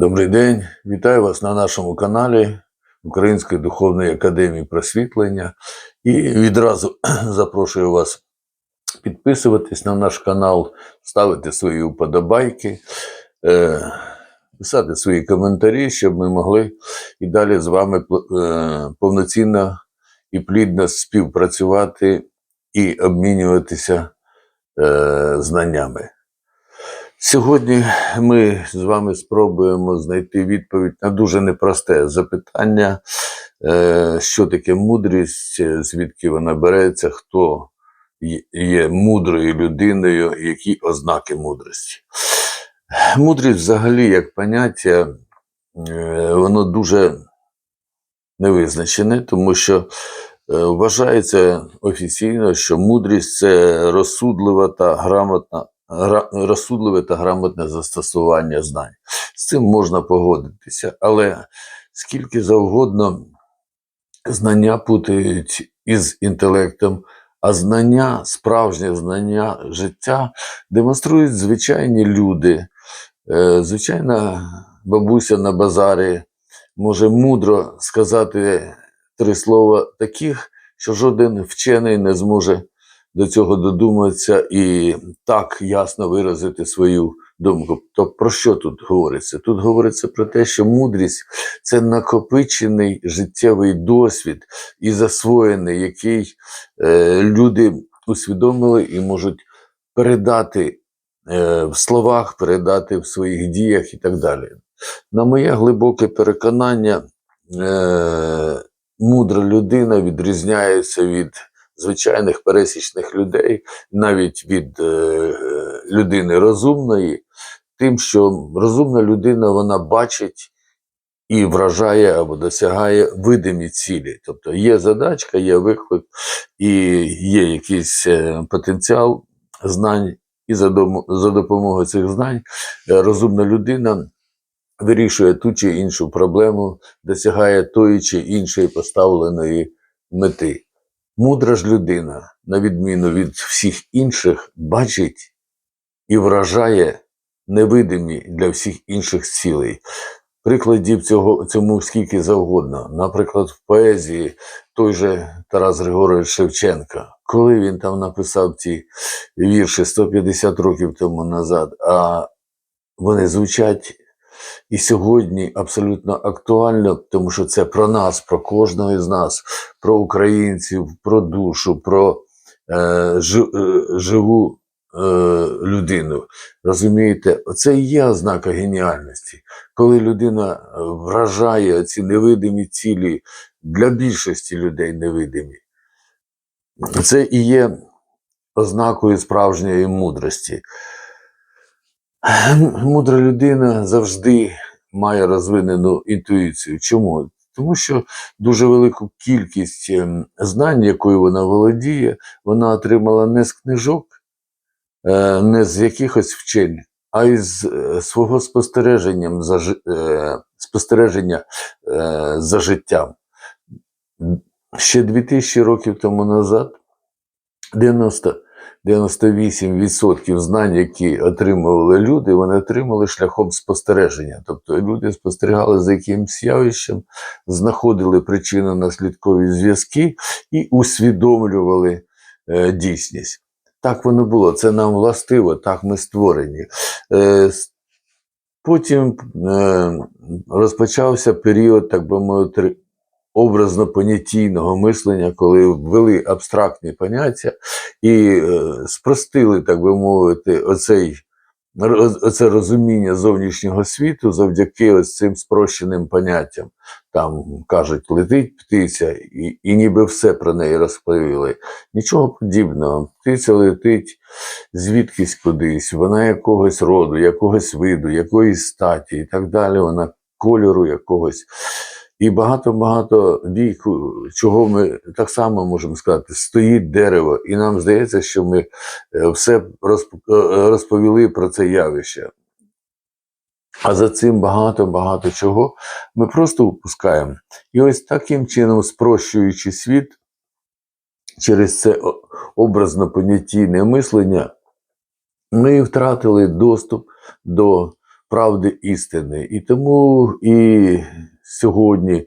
Добрий день, вітаю вас на нашому каналі Української духовної академії просвітлення. І відразу запрошую вас підписуватись на наш канал, ставити свої вподобайки, е, писати свої коментарі, щоб ми могли і далі з вами е, повноцінно і плідно співпрацювати і обмінюватися е, знаннями. Сьогодні ми з вами спробуємо знайти відповідь на дуже непросте запитання, е, що таке мудрість, звідки вона береться, хто є- мудрою людиною, які ознаки мудрості. Мудрість взагалі, як поняття, е, воно дуже невизначене, тому що е, вважається офіційно, що мудрість це розсудлива та грамотна гра- розсудливе та грамотне застосування знань. З цим можна погодитися, але скільки завгодно знання путають із інтелектом, а знання, справжнє знання життя демонструють звичайні люди. Е, Звичайна бабуся на базарі може мудро сказати три слова таких, що жоден вчений не зможе до цього додуматися і так ясно виразити свою думку. То про що тут говориться? Тут говориться про те, що мудрість це накопичений життєвий досвід і засвоєний, який е, люди усвідомили і можуть передати е, в словах, передати в своїх діях і так далі. На моє глибоке переконання, е, мудра людина відрізняється від звичайних пересічних людей, навіть від е, людини розумної, тим, що розумна людина вона бачить і вражає або досягає видимі цілі. Тобто є задачка, є виклик, і є якийсь е, потенціал знань, і за, допомогою цих знань е, розумна людина вирішує ту чи іншу проблему, досягає тої чи іншої поставленої мети. Мудра ж людина, на відміну від всіх інших, бачить і вражає невидимі для всіх інших цілей. Прикладів цього, цьому скільки завгодно. Наприклад, в поезії той же Тарас Григорович Шевченка, коли він там написав ці вірші 150 років тому назад, а вони звучать і сьогодні абсолютно актуально, тому що це про нас, про кожного із нас, про українців, про душу, про е, жи- е, живу е, людину. Розумієте, це і є ознака геніальності, коли людина е, вражає ці невидимі цілі для більшості людей невидимі. Це і є ознакою справжньої мудрості. Мудра людина завжди має розвинену інтуїцію. Чому? Тому що дуже велику кількість ем, знань, якою вона володіє, вона отримала не з книжок, е, не з якихось вчень, а із е, свого за, е, спостереження е, за життям. Ще 2000 років тому назад 90, 98% знань, які отримували люди, вони отримали шляхом спостереження. Тобто люди спостерігали за якимось явищем, знаходили причинно-наслідкові зв'язки і усвідомлювали е, дійсність. Так воно було, це нам властиво, так ми створені. Е, потім е, розпочався період, так би мовити, образно-понятійного мислення, коли ввели абстрактні поняття і е, спростили, так би мовити, оцей, оце розуміння зовнішнього світу завдяки ось цим спрощеним поняттям. Там кажуть, летить птиця, і, і ніби все про неї розповіли. Нічого подібного. Птиця летить звідкись кудись, вона якогось роду, якогось виду, якоїсь статі і так далі. Вона кольору якогось. І багато-багато віку, чого ми так само можемо сказати, стоїть дерево, і нам здається, що ми е, все е, розповіли про це явище. А за цим багато-багато чого ми просто упускаємо. І ось таким чином, спрощуючи світ через це о- образно-понятійне мислення, ми втратили доступ до правди істини. І тому і сьогодні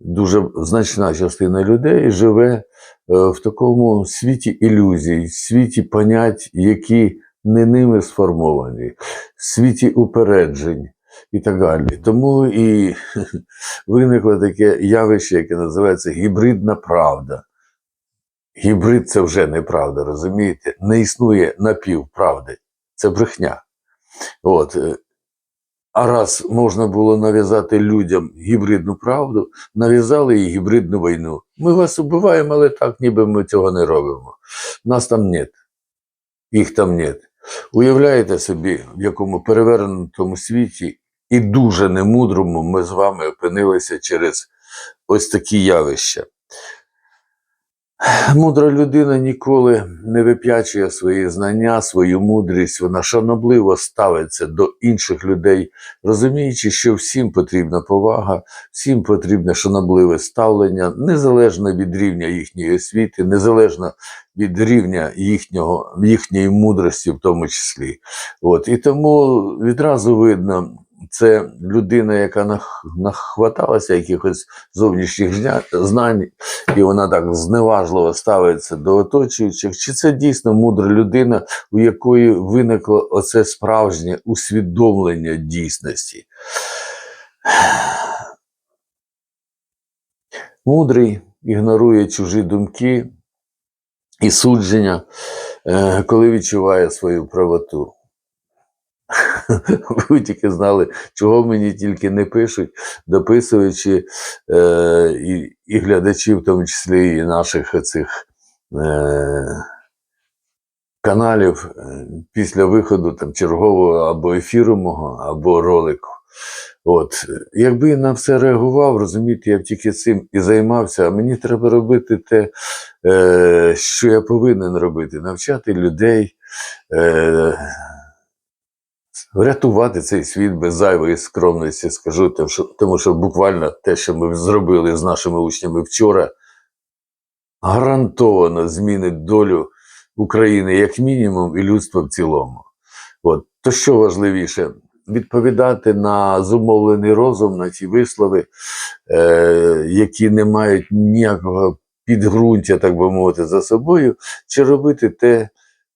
дуже значна частина людей живе е, в такому світі ілюзій, світі понять, які не ними сформовані, світі упереджень і так далі. Тому і виникло таке явище, яке називається гібридна правда. Гібрид це вже неправда, розумієте? Не існує напівправди. Це брехня. От. А раз можна було нав'язати людям гібридну правду, нав'язали їй гібридну війну. Ми вас убиваємо, але так, ніби ми цього не робимо. Нас там нет. Їх там нет. Уявляєте собі, в якому перевернутому світі і дуже немудрому ми з вами опинилися через ось такі явища. Мудра людина ніколи не вип'ячує свої знання, свою мудрість. Вона шанобливо ставиться до інших людей, розуміючи, що всім потрібна повага, всім потрібне шанобливе ставлення, незалежно від рівня їхньої освіти, незалежно від рівня їхнього, їхньої мудрості, в тому числі. От. І тому відразу видно, це людина, яка нахваталася якихось зовнішніх знань, і вона так зневажливо ставиться до оточуючих, чи це дійсно мудра людина, у якої виникло оце справжнє усвідомлення дійсності. Мудрий ігнорує чужі думки і судження, е, коли відчуває свою правоту. Ви тільки знали, чого мені тільки не пишуть, дописуючи е, і, і глядачі, в тому числі і наших цих е, каналів е, після виходу там, чергового або ефіру мого, або ролику. От. Якби я на все реагував, розумієте, я б тільки цим і займався, а мені треба робити те, е, що я повинен робити, навчати людей. Е, Врятувати цей світ без зайвої скромності, скажу, тому що, буквально те, що ми зробили з нашими учнями вчора, гарантовано змінить долю України як мінімум і людства в цілому. От. То що важливіше? Відповідати на зумовлений розум, на ті вислови, е, які не мають ніякого підґрунтя, так би мовити, за собою, чи робити те,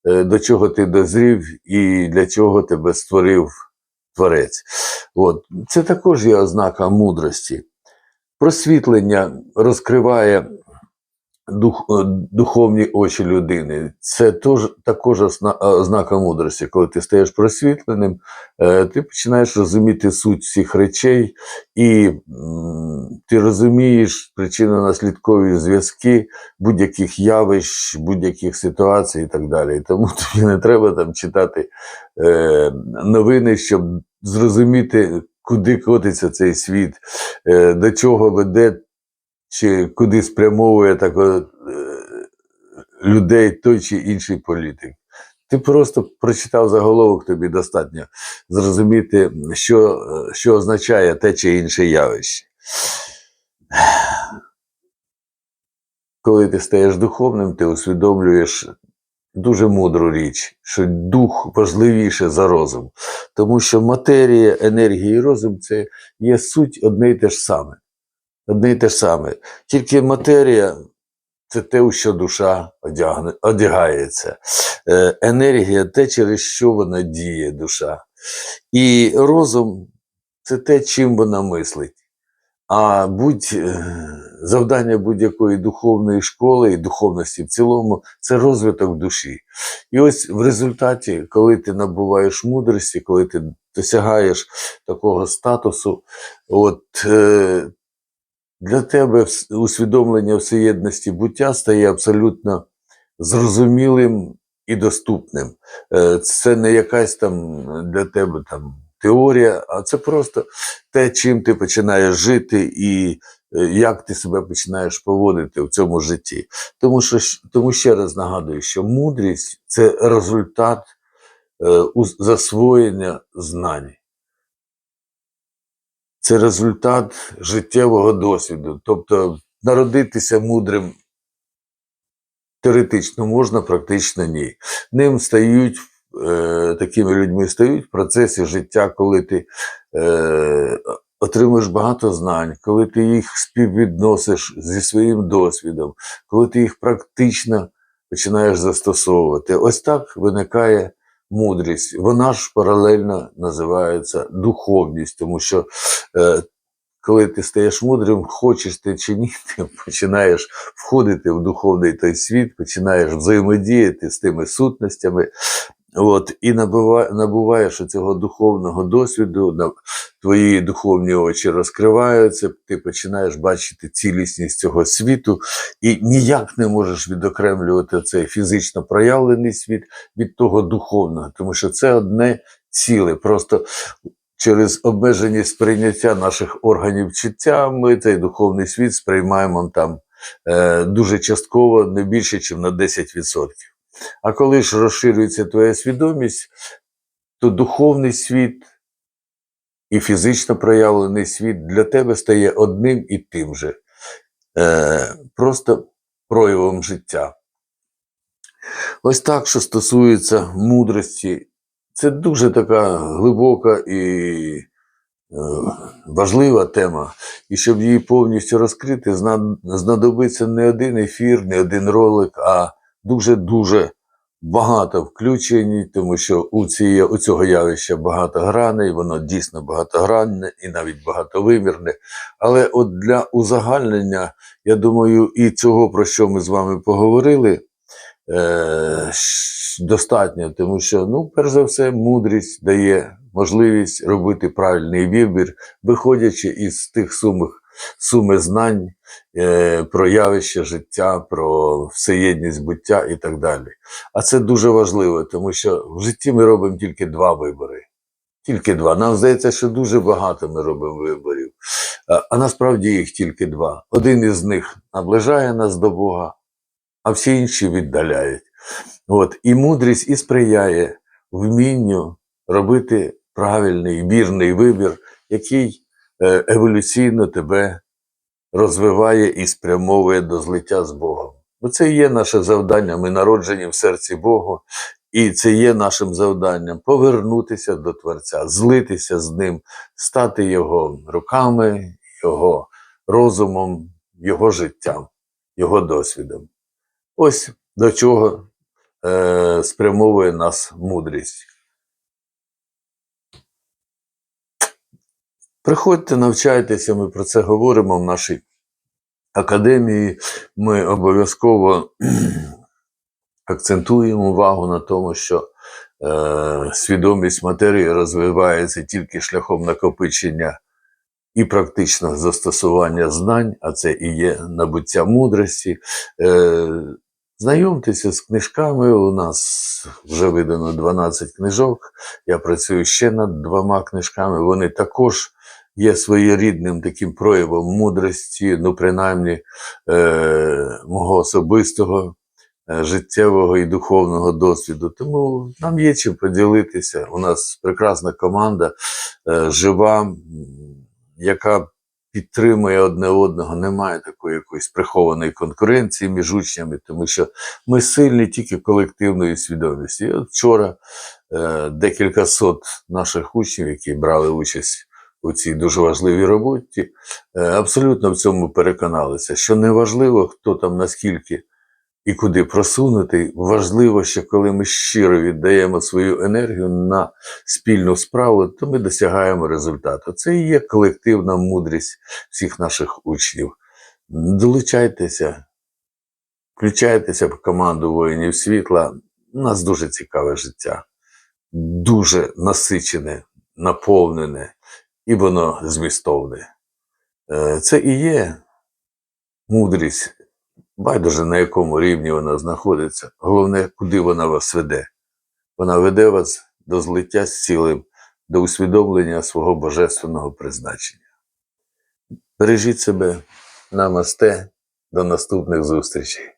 до чого ти дозрів і для чого тебе створив творець. От. Це також є ознака мудрості. Просвітлення розкриває дух, е, духовні очі людини. Це тож, також е, ознака мудрості. Коли ти стаєш просвітленим, е, ти починаєш розуміти суть всіх речей, і ти розумієш причинно-наслідкові зв'язки будь-яких явищ, будь-яких ситуацій і так далі. Тому тобі не треба там читати е, новини, щоб зрозуміти, куди котиться цей світ, до чого веде чи куди спрямовує так, е, людей той чи інший політик. Ти просто прочитав заголовок, тобі достатньо зрозуміти, що, що означає те чи інше явище. Коли ти стаєш духовним, ти усвідомлюєш дуже мудру річ, що дух важливіше за розум. Тому що матерія, енергія і розум це є суть одне і те ж саме. Одне і те ж саме. Тільки матерія це те, у що душа одягається. Е, енергія те, через що вона діє, душа. І розум це те, чим вона мислить. А будь е, завдання будь-якої духовної школи і духовності в цілому це розвиток душі. І ось в результаті, коли ти набуваєш мудрості, коли ти досягаєш такого статусу, от е, для тебе усвідомлення всеєдності буття стає абсолютно зрозумілим і доступним. Е, Це не якась там для тебе там теорія, а це просто те, чим ти починаєш жити і е, як ти себе починаєш поводити в цьому житті. Тому що тому ще раз нагадую, що мудрість це результат е, засвоєння знань. Це результат життєвого досвіду. Тобто народитися мудрим теоретично можна, практично ні. Ним стають е, такими людьми стають в процесі життя, коли ти е, отримуєш багато знань, коли ти їх співвідносиш зі своїм досвідом, коли ти їх практично починаєш застосовувати. Ось так виникає мудрість. Вона ж паралельно називається духовність, тому що е, коли ти стаєш мудрим, хочеш ти чи ні, ти починаєш входити в духовний той світ, починаєш взаємодіяти з тими сутностями. От, і набува, набуваєш цього духовного досвіду, твої духовні очі розкриваються, ти починаєш бачити цілісність цього світу, і ніяк не можеш відокремлювати цей фізично проявлений світ від того духовного, тому що це одне ціле. Просто через обмеженість сприйняття наших органів чуття ми цей духовний світ сприймаємо там е, дуже частково, не більше, ніж на 10%. А коли ж розширюється твоя свідомість, то духовний світ і фізично проявлений світ для тебе стає одним і тим же, е, просто проявом життя. Ось так, що стосується мудрості, це дуже така глибока і е, важлива тема. І щоб її повністю розкрити, знадобиться не один ефір, не один ролик, а дуже-дуже багато включень, тому що у, цієї, у цього явища багато граней, воно дійсно багатогранне і навіть багатовимірне. Але от для узагальнення, я думаю, і цього, про що ми з вами поговорили, е, достатньо, тому що, ну, перш за все, мудрість дає можливість робити правильний вибір, виходячи із тих сумих, суми знань е, про явище життя, про всеєдність буття і так далі. А це дуже важливо, тому що в житті ми робимо тільки два вибори. Тільки два. Нам здається, що дуже багато ми робимо виборів. А, а насправді їх тільки два. Один із них наближає нас до Бога, а всі інші віддаляють. От. І мудрість і сприяє вмінню робити правильний, вірний вибір, який еволюційно тебе розвиває і спрямовує до злиття з Богом. Бо це і є наше завдання. Ми народжені в серці Богу, і це є нашим завданням повернутися до Творця, злитися з ним, стати Його руками, Його розумом, Його життям, Його досвідом. Ось до чого е, спрямовує нас мудрість. Приходьте, навчайтеся, ми про це говоримо в нашій академії. Ми обов'язково акцентуємо увагу на тому, що е, свідомість матерії розвивається тільки шляхом накопичення і практичного застосування знань, а це і є набуття мудрості. Е, знайомтеся з книжками. У нас вже видано 12 книжок. Я працюю ще над двома книжками. Вони також є своєрідним таким проявом мудрості, ну, принаймні, е, мого особистого е, життєвого і духовного досвіду. Тому нам є чим поділитися. У нас прекрасна команда, е, жива, яка підтримує одне одного. Немає такої якоїсь прихованої конкуренції між учнями, тому що ми сильні тільки колективною свідомістю. Вчора е, декілька сот наших учнів, які брали участь у цій дуже важливій роботі, е, абсолютно в цьому переконалися, що неважливо, хто там наскільки і куди просунутий, важливо, що коли ми щиро віддаємо свою енергію на спільну справу, то ми досягаємо результату. Це і є колективна мудрість всіх наших учнів. Долучайтеся, включайтеся в команду воїнів світла. У нас дуже цікаве життя, дуже насичене, наповнене, і воно змістовне. Е, Це і є мудрість, байдуже на якому рівні вона знаходиться. Головне, куди вона вас веде. Вона веде вас до злиття з цілим, до усвідомлення свого божественного призначення. Бережіть себе, намасте, до наступних зустрічей.